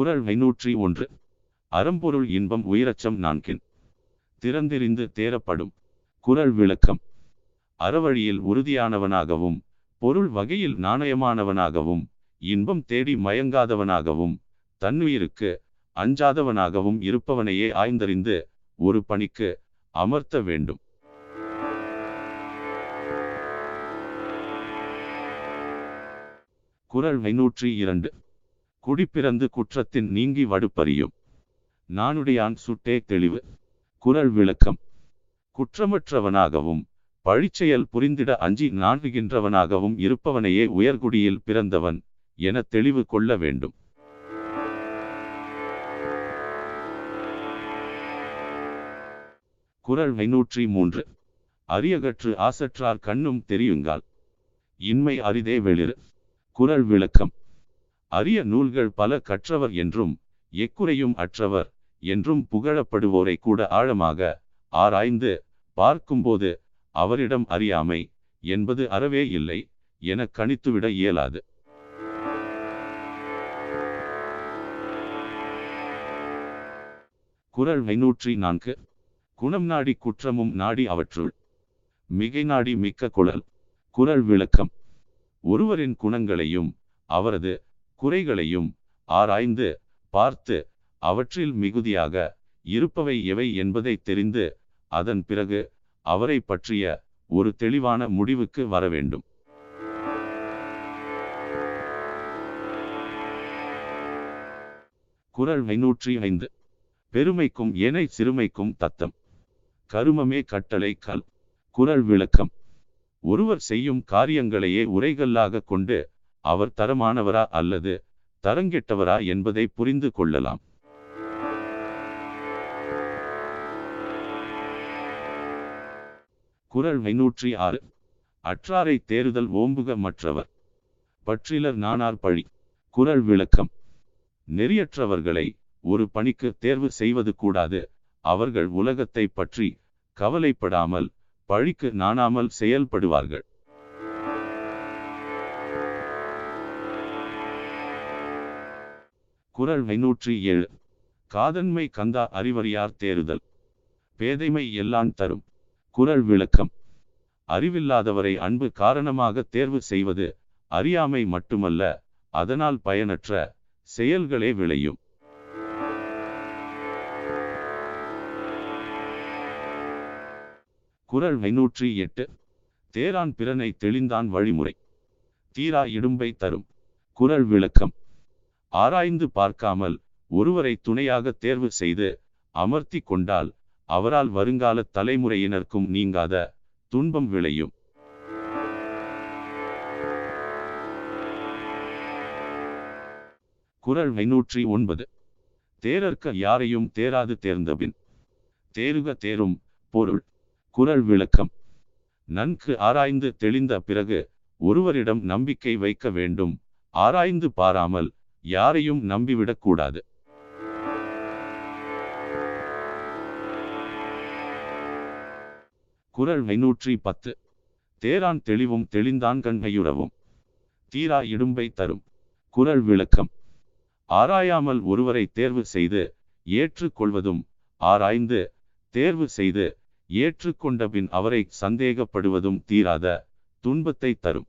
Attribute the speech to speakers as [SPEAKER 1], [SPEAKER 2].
[SPEAKER 1] குரல் ஐநூற்றி ஒன்று. அறம்பொருள் இன்பம் உயிரச்சம் நான்கின். திறந்தெறிந்து தேரப்படும் குரல் விளக்கம். அறவழியில் உறுதியானவனாகவும் பொருள் வகையில் நாணயமானவனாகவும் இன்பம் தேடி மயங்காதவனாகவும் தன்னுயிருக்கு அஞ்சாதவனாகவும் இருப்பவனையே ஆய்ந்தறிந்து ஒரு பணிக்கு அமர்த்த வேண்டும். குரல் ஐநூற்றி இரண்டு. குடிப்பிறந்து குற்றத்தின் நீங்கி வடுப்பறியும். நானுடையான் சுட்டே தெளிவு. குரல் விளக்கம். குற்றமற்றவனாகவும் பழிச்செயல் புரிந்திட அஞ்சி நாணுகின்றவனாகவும் இருப்பவனையே உயர்குடியில் பிறந்தவன் என தெளிவு கொள்ள வேண்டும். குரல் ஐநூற்றி மூன்று. அரியகற்று ஆசற்றார் கண்ணும் தெரியுங்கால். இன்மை அரிதே வெளிறு. குரல் விளக்கம். அரிய நூல்கள் பல கற்றவர் என்றும் எக்குறையும் அற்றவர் என்றும் புகழப்படுவோரை கூட ஆழமாக ஆராய்ந்து பார்க்கும்போது அவரிடம் அறியாமை என்பது அறவே இல்லை என கணித்துவிட இயலாது. குரல் ஐநூற்றி நான்கு. குணம் நாடி குற்றமும் நாடி அவற்றுள். மிகை நாடி மிக்க குழல். குரல் விளக்கம். ஒருவரின் குணங்களையும் அவரது குறைகளையும் ஆராய்ந்து பார்த்து அவற்றில் மிகுதியாக இருப்பவை எவை என்பதை தெரிந்து அதன் பிறகு அவரை பற்றிய ஒரு தெளிவான முடிவுக்கு வர வேண்டும். குறள் ஐநூற்றி ஐந்து. பெருமைக்கும் ஏனை சிறுமைக்கும் தத்தம். கருமமே கட்டளை கல். குறள் விளக்கம். ஒருவர் செய்யும் காரியங்களையே உரைகல்லாக கொண்டு அவர் தரமானவரா அல்லது தரங்கெட்டவரா என்பதை புரிந்து கொள்ளலாம். குரல் ஐநூற்றி ஆறு. அற்றாரை தேறுதல் ஓம்புக மற்றவர். பற்றிலர் நானார் பழி. குரல் விளக்கம். நெறியற்றவர்களை ஒரு பணிக்கு தேர்வு செய்வது கூடாது. அவர்கள் உலகத்தை பற்றி கவலைப்படாமல் பழிக்கு நாணாமல் செயல்படுவார்கள். குரல் ஐநூற்றி ஏழு. காதன்மை கந்தா அறிவறியார் தேறுதல். பேதைமை எல்லாம் தரும். குரல் விளக்கம். அறிவில்லாதவரை அன்பு காரணமாக தேர்வு செய்வது அறியாமை மட்டுமல்ல அதனால் பயனற்ற செயல்களே விளையும். குரல் ஐநூற்றி எட்டு. தேரான் பிறனை தெளிந்தான் வழிமுறை. தீரா இடும்பை தரும். குரல் விளக்கம். ஆராய்ந்து பார்க்காமல் ஒருவரை துணையாக தேர்வு செய்து அமர்த்தி கொண்டால் அவரால் வருங்கால தலைமுறையினருக்கும் நீங்காத துன்பம் விளையும். குரல் ஐநூற்றி ஒன்பது. தேரர்க்க யாரையும் தேராது தேர்ந்தபின். தேருக தேரும் பொருள். குரல் விளக்கம். நன்கு ஆராய்ந்து தெளிந்த பிறகு ஒருவரிடம் நம்பிக்கை வைக்க வேண்டும். ஆராய்ந்து பாராமல் யாரையும் நம்பிவிடக்கூடாது. குரல் ஐநூற்றி பத்து. தேரான் தெளிவும் தெளிந்தான் கண்மையுறவும். தீரா இடும்பை தரும். குரல் விளக்கம். ஆராயாமல் ஒருவரை தேர்வு செய்து ஏற்றுக்கொள்வதும் ஆராய்ந்து தேர்வு செய்து ஏற்றுக்கொண்டபின் அவரை சந்தேகப்படுவதும் தீராத துன்பத்தை தரும்.